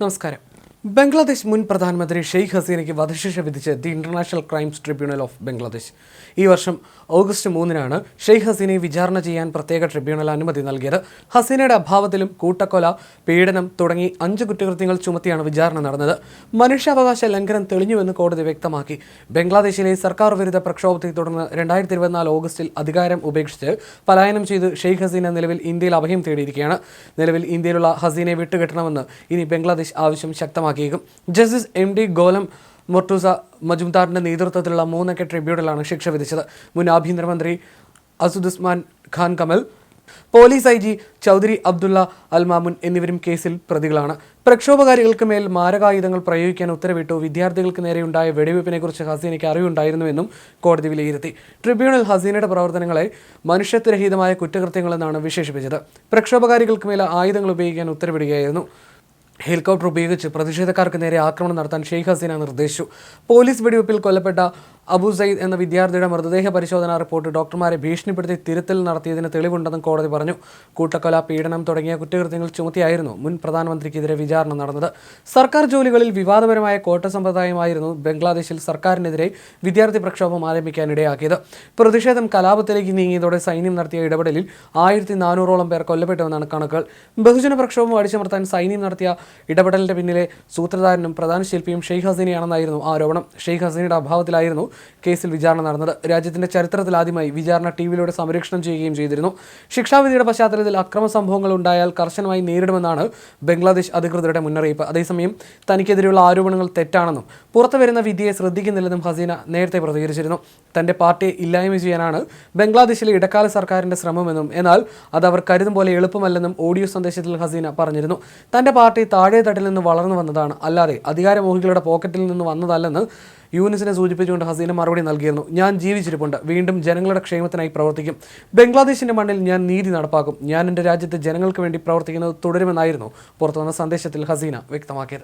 നമസ്കാരം ബംഗ്ലാദേശ് മുൻ പ്രധാനമന്ത്രി ഷെയ്ഖ് ഹസീനയ്ക്ക് വധശിക്ഷ വിധിച്ച് the International Crimes Tribunal of Bangladesh. ഈ വർഷം ഓഗസ്റ്റ് മൂന്നിനാണ് ഷെയ്ഖ് ഹസീനയെ വിചാരണ ചെയ്യാൻ പ്രത്യേക ട്രിബ്യൂണൽ അനുമതി നൽകിയത്. ഹസീനയുടെ അഭാവത്തിലും കൂട്ടക്കൊല പീഡനം തുടങ്ങി അഞ്ച് കുറ്റകൃത്യങ്ങൾ ചുമത്തിയാണ് വിചാരണ നടന്നത്. മനുഷ്യാവകാശ ലംഘനം തെളിഞ്ഞുവെന്ന് കോടതി വ്യക്തമാക്കി. ബംഗ്ലാദേശിലെ സർക്കാർ വിരുദ്ധ പ്രക്ഷോഭത്തെ തുടർന്ന് രണ്ടായിരത്തി ഇരുപത്തിനാല് ഓഗസ്റ്റിൽ അധികാരം ഉപേക്ഷിച്ച് പലായനം ചെയ്ത് ഷെയ്ഖ് ഹസീന നിലവിൽ ഇന്ത്യയിൽ അഭയം തേടിയിരിക്കുകയാണ്. നിലവിൽ ഇന്ത്യയിലുള്ള ഹസീനയെ വിട്ടുകെട്ടണമെന്ന് ഇനി ബംഗ്ലാദേശ് ആവശ്യം ശക്തമാക്കിയേക്കും Justice M D Golam Mortuza മജുംദാറിന്റെ നേതൃത്വത്തിലുള്ള മൂന്നംഗ ട്രിബ്യൂണലാണ് ശിക്ഷ വിധിച്ചത്. മുൻ ആഭ്യന്തരമന്ത്രി Asaduzzaman Khan Kamal police I G Chowdhury Abdullah Al-Mamun എന്നിവരും കേസിൽ പ്രതികളാണ്. പ്രക്ഷോഭകാരികൾക്ക് മേൽ മാരകായുധങ്ങൾ പ്രയോഗിക്കാൻ ഉത്തരവിട്ടു. വിദ്യാർത്ഥികൾക്ക് നേരെയുണ്ടായ വെടിവെപ്പിനെക്കുറിച്ച് ഹസീനയ്ക്ക് അറിവുണ്ടായിരുന്നുവെന്നും കോടതി വിലയിരുത്തി. ട്രിബ്യൂണൽ ഹസീനയുടെ പ്രവർത്തനങ്ങളെ മനുഷ്യത്വരഹിതമായ കുറ്റകൃത്യങ്ങളെന്നാണ് വിശേഷിപ്പിച്ചത്. പ്രക്ഷോഭകാരികൾക്ക് മേൽ ആയുധങ്ങൾ ഉപയോഗിക്കാൻ ഉത്തരവിടുകയായിരുന്നു. ഹെലികോപ്റ്റർ ഉപയോഗിച്ച് പ്രതിഷേധക്കാർക്ക് നേരെ ആക്രമണം നടത്താൻ ഷെയ്ഖ് ഹസീന നിർദ്ദേശിച്ചു. പോലീസ് വെടിവെപ്പിൽ കൊല്ലപ്പെട്ട അബു സയ്യിദ് എന്ന വിദ്യാർത്ഥിയുടെ മൃതദേഹ പരിശോധനാ റിപ്പോർട്ട് ഡോക്ടർമാരെ ഭീഷണിപ്പെടുത്തി തിരുത്തൽ നടത്തിയതിന് തെളിവുണ്ടെന്നും കോടതി പറഞ്ഞു. കൂട്ടക്കൊല പീഡനം തുടങ്ങിയ കുറ്റകൃത്യങ്ങൾ ചുമത്തിയായിരുന്നു മുൻ പ്രധാനമന്ത്രിക്കെതിരെ വിചാരണ നടന്നത്. സർക്കാർ ജോലികളിൽ വിവാദപരമായ കോട്ട സമ്പ്രദായമായിരുന്നു ബംഗ്ലാദേശിൽ സർക്കാരിനെതിരെ വിദ്യാർത്ഥി പ്രക്ഷോഭം ആരംഭിക്കാനിടയാക്കിയത്. പ്രതിഷേധം കലാപത്തിലേക്ക് നീങ്ങിയതോടെ സൈന്യം നടത്തിയ ഇടപെടലിൽ ആയിരത്തി നാനൂറോളം പേർ കൊല്ലപ്പെട്ടുവെന്നാണ് കണക്കുകൾ. ബഹുജന പ്രക്ഷോഭം അടിച്ചമർത്താൻ സൈന്യം നടത്തിയ ഇടപെടലിന്റെ പിന്നിലെ സൂത്രധാരനും പ്രധാന ശില്പിയും ഷെയ്ഖ് ഹസീനയാണെന്നായിരുന്നു ആരോപണം. ഷെയ്ഖ് ഹസീനയുടെ അഭാവത്തിലായിരുന്നു കേസിൽ വിചാരണ നടന്നത്. രാജ്യത്തിന്റെ ചരിത്രത്തിൽ ആദ്യമായി വിചാരണ ടി വിയിലൂടെ സംരക്ഷണം ചെയ്യുകയും ചെയ്തിരുന്നു. ശിക്ഷാവിധിയുടെ പശ്ചാത്തലത്തിൽ അക്രമ സംഭവങ്ങൾ ഉണ്ടായാൽ കർശനമായി നേരിടുമെന്നാണ് ബംഗ്ലാദേശ് അധികൃതരുടെ മുന്നറിയിപ്പ്. അതേസമയം തനിക്കെതിരെയുള്ള ആരോപണങ്ങൾ തെറ്റാണെന്നും പുറത്തു വരുന്ന വിധിയെ ശ്രദ്ധിക്കുന്നില്ലെന്നും ഹസീന നേരത്തെ പ്രതികരിച്ചിരുന്നു. തന്റെ പാർട്ടിയെ ഇല്ലായ്മ ചെയ്യാനാണ് ബംഗ്ലാദേശിലെ ഇടക്കാല സർക്കാരിന്റെ ശ്രമമെന്നും എന്നാൽ അത് അവർ കരുതും പോലെ എളുപ്പമല്ലെന്നും ഓഡിയോ സന്ദേശത്തിൽ ഹസീന പറഞ്ഞിരുന്നു. തന്റെ പാർട്ടി താഴെ തട്ടിൽ നിന്ന് വളർന്നു വന്നതാണ്. അല്ലാതെ അധികാരമോഹികളുടെ പോക്കറ്റിൽ നിന്ന് വന്നതല്ലെന്ന് യൂനിസിനെ സൂചിപ്പിച്ചുകൊണ്ട് ഹസീന മറുപടി നൽകിയിരുന്നു. ഞാൻ ജീവിച്ചിരിപ്പുണ്ട്. വീണ്ടും ജനങ്ങളുടെ ക്ഷേമത്തിനായി പ്രവർത്തിക്കും. ബംഗ്ലാദേശിന്റെ മണ്ണിൽ ഞാൻ നീതി നടപ്പാക്കും. ഞാൻ എന്റെ രാജ്യത്തെ ജനങ്ങൾക്ക് വേണ്ടി പ്രവർത്തിക്കുന്നത് തുടരുമെന്നായിരുന്നു പുറത്തുവന്ന സന്ദേശത്തിൽ ഹസീന വ്യക്തമാക്കിയത്.